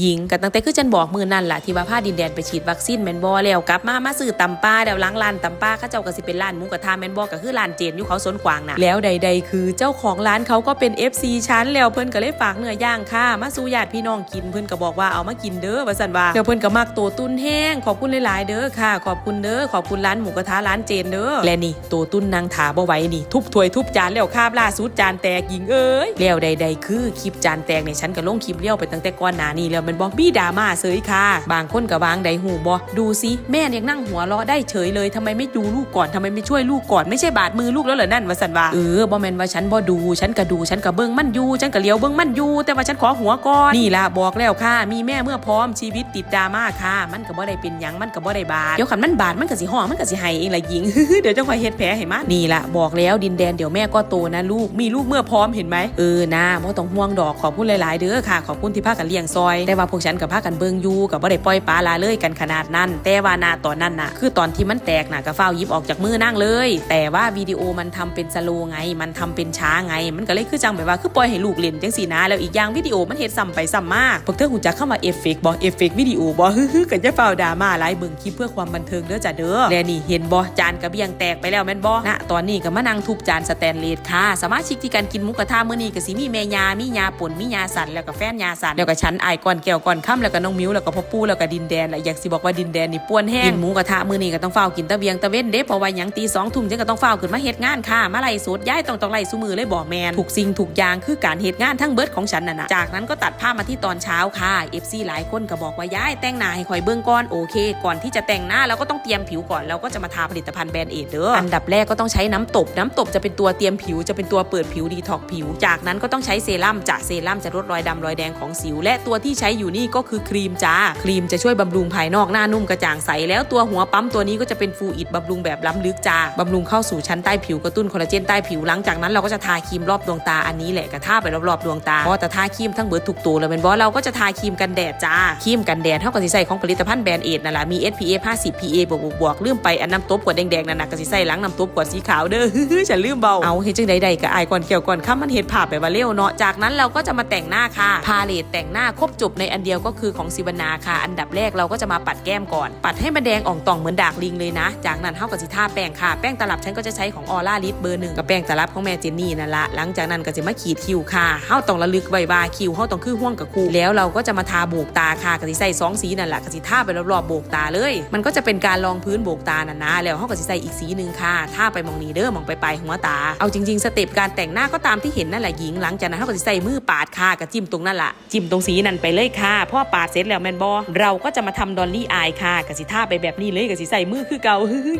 หญิงกันตั้งแต่คือจันบอกมือนั่นล่ะที่ว่าพาดินแดนไปฉีดวัคซีนแมนบอแล้วกลับมามาซื้อตำปลาเดี๋ยวล้างร้านตำปลาเข้าเจ้าก็สิเป็นร้านหมูกระทะแมนบอก็คือร้านเจนอยู่เขาสนกวางน่ะแล้วใด ๆ คือเจ้าของร้านเขาก็เป็น FC ชั้นแล้วเพิ่นก็เลยฝากเนื้อย่างค่ะมาสู่ญาติพี่น้องกินเพิ่นก็บอกว่าเอามากินเด้อว่าซั่นว่าแล้วเพิ่นก็มักตัวตุ้นแห้งขอบคุณหลายๆเด้อค่ะ ขอบคุณเด้อขอบคุณร้านหมูกระทะร้านเจนเด้อและนี่ตัวตุ้นนางถาบ่ไหวนี่ ทุบถ้วยทุบจานแล้วคาบล่าสุดจานแตกหญิงเอ้ยแล้วใด ๆ คือคลิปจานแตกเนี่ยฉันก็ลงคลิปเลี้ยวไปตั้งแต่ก่อนหน้านี้แล้วมันบอกบี้ดราม่าเสยค่ะ บางคนก็วางใดหูบอดูสิแม่ยังนั่งหัวเราะได้เฉยเลยทำไมไม่ดูลูกก่อนทำไมไม่ช่วยลูกก่อนไม่ใช่บาดมือลูกแล้วเหรอนั่นวาสันวาเออบ่แมนว่าฉันบ่ดูฉันก็ดูฉันก็เบิ่งมั่นอยู่ฉันก็เลี้ยวเบิ่งมั่นอยู่แต่ว่าฉันขอหัวก่อนนี่ล่ะบอกแล้วค่ะ มีแม่เมื่อพร้อมชีวิตติดดราม่าค่ะ มันก็บ่ได้เป็นยังมันก็บ่ได้บาดเดี๋ยวคันมันบาดมันก็สิห้องมันก็สิไห้เองล่ะหญิงเดี๋ยวจะคอยเฮ็ดแผลให้มันนี่ล่ะบอกแล้วดินแดนเดี๋ยวแม่ก็โตนะลูกมีลูกเมื่อพร้อมเห็นไหมเออนะบ่ต้องห่วงดอกขอบคุณหลาย ๆ เด้อค่ะ ขอบคุณที่พากันเลี้ยงซอยแต่ว่าพวกฉันกับพากันเบิงอยู่กับบ่ได้ปล่อยปลาลาเลยกันขนาดนั้น แต่ว่านาตอนนั้นน่ะ คือตอนที่มันแตกน่ะก็เฝ้ายิบออกจากมือนั่งเลย แต่ว่าวิดีโอมันทำเป็นสโลไง มันทำเป็นช้าไง มันก็เลยคือจังแบบว่าคือปล่อยให้ลูกเล่นจังสีนะแล้วอีกอย่างวิดีโอมันเฮ็ดซ้ำไปซ้ำมาพวกเธอหูจักเข้ามาเอฟเฟกต์บ่เอฟเฟกต์วิดีโอบ่ฮึๆกันจะเฝ้าดราม่าไลฟ์เบิงคลิปเพื่อความบันเทิงเด้อจ้ะเด้อและนี่เห็นบ่จานกระเบียงแตกไปแล้วแม่นบ่ณตอนนี้ก็มานั่งทุบจานสแตนเลสค่ะ สมาชิกที่การกินมูกระทะมื้อนี้ก็สิมีแม่ยามียาป่นมียาสันแล้วก็แฟนยาสันแล้วก็ฉันอก่อนแก้วก่อนค่ำแล้วก็น้องมิ้วแล้วก็พ่อปู่แล้วก็ดินแดนและอยากสิบอกว่าดินแดนนี่ป้วนแห้งกินหมูกระทะมื้อนี้ก็ต้องเฝ้าวกินตะเบียงตะเว้นเด้เพราะว่าหยังตี2ทุ่มจังก็ต้องเฝ้าวขึ้นมาเฮ็ดงานค่ะมาไล่สดย้ายต้องต้องไล่ซุมือเลยบ่แมนถูกสิ่งถูกอย่างคือการเฮ็ดงานทั้งเบิดของฉันน่ะนะจากนั้นก็ตัดภาพมาที่ตอนเช้าค่ะ FC หลายคนก็บอกว่าย้ายแต่งหน้าให้ข่อยเบิ่งก่อนโอเค ก่อนที่จะแต่งหน้าเราก็ต้องเตรียมผิวก่อนแล้วก็จะมาทาผลิตภัณฑ์แบรนด์เอดเด้ออันดับแรกก็ต้องใช้น้ำตบน้ำตบจะเป็นตัวเตรียมผิวจะเป็นตัวเปิดผิวดีท็อกผิว จากนั้นก็ต้องใช้เซรั่มจะเซรั่มจะลดรอยดำรอยแดงของสิว และตัวที่ใช้อยู่นี่ก็คือครีมจ้า ครีมจะช่วยบำรุงภายนอกหน้านุ่มกระจ่างใส แล้วตัวหัวปั๊มตัวนี้ก็จะเป็นฟูอิดบำรุงแบบล้ำลึกจ้าบำรุงเข้าสู่ชั้นใต้ผิวกระตุ้นคอลลาเจนใต้ผิวหลังจากนั้นเราก็จะทาครีมรอบดวงตาอันนี้แหละกระทาไปรอบๆดวงตาพอแต่ทาครีมทั้งเบิดถูกตัวแล้วเป็นบอสเราก็จะทาครีมกันแดดจ้าครีมกันแดดเท่ากับสีใสของผลิตภัณฑ์แบรนด์เอดนั่นแหละมี SPF 50 PA บวกบวกๆลืมไปอันน้ำตบขวดแดงๆนั่นนะกระสีใสหลังน้ำตบขวดสีขาวเด้อฉันลืมเบาเอาเฮ็ดจังใดๆก็อายก่อนเกี่ยวก่อนค้ามันเฮ็ดภาพแบบว่าเร็วเนาะจากนั้นเราก็จะมาแต่งหน้าค่ะพาเลตแต่งหน้าครบจบในอันเดียวก็คือของซิวนาค่ะ อันดับแรกเราก็จะมาปัดแก้มก่อน ปัดให้มันแดงอ่องต่องเหมือนดากลิงเลยนะ จากนั้นเท่ากับสิท่าแป้งค่ะ แป้งตลับฉันก็จะใช้ของออร่าลิสเบอร์หนึ่งกับแป้งตลับของแม่เจนนี่นั่นละหลังจากนั้นก็จะมาขีดคิวค่ะเฮาต้องระลึกไว้ว่าคิวเฮาต้องคือห่วงกับคู่แล้วเราก็จะมาทาโบกตาค่ะกสิใส่สองสีนั่นแหละกสิท่าไปรอบๆโบกตาเลย มันก็จะเป็นการรองพื้นโบกตาน่ะนะแล้วเฮาก็สิใส่อีกสีหนึ่งค่ะท่าไปมองนี้เด้อมองไปปลายหัวตา เอาจริงๆสเต็ปการแต่งหน้าก็ตามที่เห็นนั่นแหละหญิงหลังจากนั้นเฮาก็สิใส่มือปาดค่ะกับจิ้มตรงนั่นแหละจิ้มตรงสีนั่นไปเลยค่ะพอปาดเสร็จแล้วแมนบอเราก็จะมาทำดอลลี่อายค่ะกสิท่าไปแบบนี้เลยกสิใส่มือคือเก่า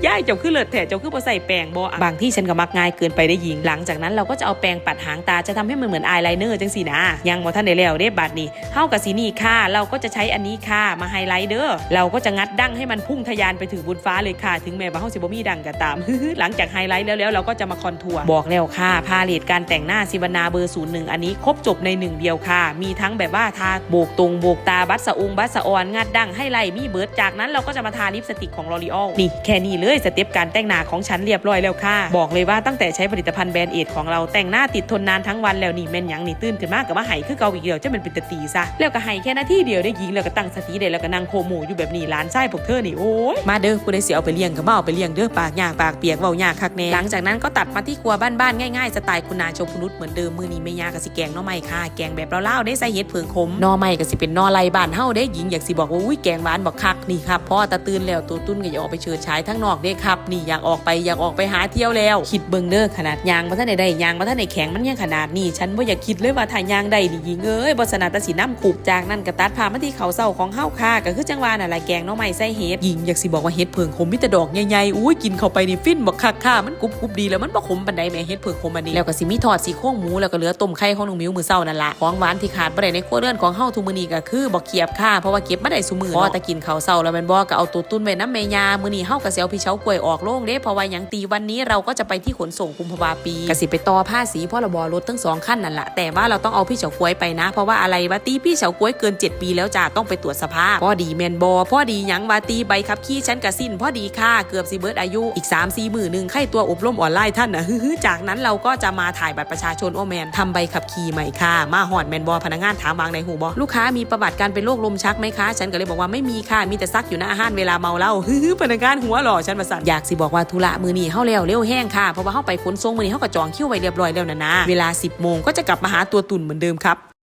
ย่ายเจ้าคือเลิศแถเจ้าคือพอใส่แป้งบอบางที่ฉันก็มักง่ายเกินไปได้หญิงหลังจากนั้นเราก็จะเอาแปรงปัดหางตาจะทำให้มันเหมือนอายไลเนอร์จังสีนะยังบ่ทันได้แล้วเด้บัดนี้เฮากับสีนี่ค่ะ เราก็จะใช้อันนี้ค่ะมาไฮไลท์เด้อเราก็จะงัดดั้งให้มันพุ่งทะยานไปถึงบนฟ้าเลยค่ะ ถึงแม้ว่าเฮาสิบ่มีดังก็ตามหลังจากไฮไลท์แล้วแล้วเราก็จะมาคอนทัวร์บอกแล้วค่ะพาเลตการแต่งหน้าซิวนาเบอร์ศูนย์หนึ่งอันนี้ครบจบในหนึ่งเดียวค่ะ มีทั้งแบบว่าทาโบกตรงโบกตาบัสสะองบัสสะออนงัดดังให้ไล่มีเบิร์ดจากนั้นเราก็จะมาทาลิปสติกของลอรีออลนี่แค่นี้เลยสเต็ปการแต่งหน้าของฉันเรียบร้อยแล้วค่ะ บอกเลยว่าตั้งแต่ใช้ผลิตภัณฑ์แบรนด์เอดของเราแต่งหน้าติดทนนานทั้งวันแล้วนี่แม่นยังนี่ตื่นขึ้นมากกับว่าไห้คือเกาอีกเดียวจะเป็นปิดตีซะแล้วก็ไห้แค่นาทีเดียวได้ยิงแล้วก็ตั้งสติได้แล้วก็นั่งโคโมอยู่แบบนี้ร้านไส้พวกเธอนี่โอ้ยมาเด้อกูได้เสียเอาไปเลี้ยงก็มาเอาไปเลี้ยงเด้อปากยากปากเปียกเว้ายากคักแน่หลังจากนั้นก็ตัดมาที่ครัวบ้านๆง่ายๆสไตล์คุณนาชคุนุชเหมือนเดิมมือนี้ไม่ยากก็สิแกงน่อไม้ค่ะแกงแบบเล่าๆได้ใส่เห็ดเผืองขมน่อไม้กสิเป็นนอไรบ้านเฮาได้หญิงอยากสิบอกว่าอุ้ยแกงหวานบอกคักนี่ครับพ่อตะตื่นแล้วตัวตุ้นก็อยากออกไปเชิดฉายทั้งนอกเด้ครับนี่อยากออกไปอยากออกไปหาเที่ยวแล้ว คิดเบิ่งเด้อขนาดยางบ่ทันได้ได้ยางบ่ทันได้แข็งมันยังขนาดนี้ฉันบ่อยากคิดเลยว่าถ้ายางได้นี่หญิงเอ้ยบ่สนาตะสิน้ำขุบจากนั้นก็ตัดพามาที่เขาเศร้าของเฮาค่ะก็คือจังหวะนั่นแหละแกงน่อไม้ใส่เห็ดหญิงอยากสิบอกว่าเห็ดเผืองขมมีแต่ดอกใหญ่ๆอุ้ยกินเข้าไปนี่ฟินบักคักค่ะมันกรุบกรุบดีแล้วมันบ่ขมปานใดแม่เห็ดเผืองขมอันนี้แล้วก็สิมีทอดสีโครงหมูแล้วก็เหลือต้มไข่ของน้องมิวมื้อเช้านั่นล่ะของหวานที่ขาดบ่ได้ในครัวเรือนของเฮาทุกมื้อนี้ก็คือบ่เขียบค่ะเพราะว่าเก็บมาได้ซุมือพอต่กินข้าวเช้าแล้วแม่นบ่ก็เอาตัวตุ้นไว้น้ำแม่ยามื้อนี้เฮาก็สิเอาพี่เฉากล้วยออกโรงเด้เพราะว่าหยังตีวันนี้เราก็จะไปที่ขนส่งกุมภาวาปีก็สิไปต่อภาษีพรบรถทั้งสองขั้นนั่นแหละแต่ว่าเราต้องเอาพี่เฉากล้วยไปนะ เพราะว่าอะไรวะตีพี่เฉากล้วยเกิน 7 ปีแล้วจ้าต้องไปตรวจสภาพพอดีแมนบอพอดีหยังวาตีใบขับขี่ฉันกระสิ้นพอดีค่ะเกือบสิเบิร์ดอายุอีก3 4หมื่นหนึ่งไข่ตัวอบรมออนไลน์ท่านนะฮึจากนั้นเราก็จะมาถ่ายบัตรประชาชนโอแมนทำใบขับขี่ใหม่ค่ะ มาหอดแมนบอพนักงานถามวางในหูบอลูกค้ามีประวัติการเป็นโรคลมชักไหมคะ ฉันก็เลยบอกว่าไม่มีค่ะ มีแต่ซักอยู่หน้าห้านเวลาเมาเหล้าฮือพนักงานหัวหล่อฉันมาสั่นอยากสิบอกว่าธุระมือนี่เฮาแล้วเร็วแห้งค่ะเพราะว่าเฮาไปขนส่งมือนี่เฮาก็จองคิวไว้เรียบร้อยแล้วนะนะเวลา 10โมงก็จะกลับมาหาตัวตุ่นเหมือนเดิมครับ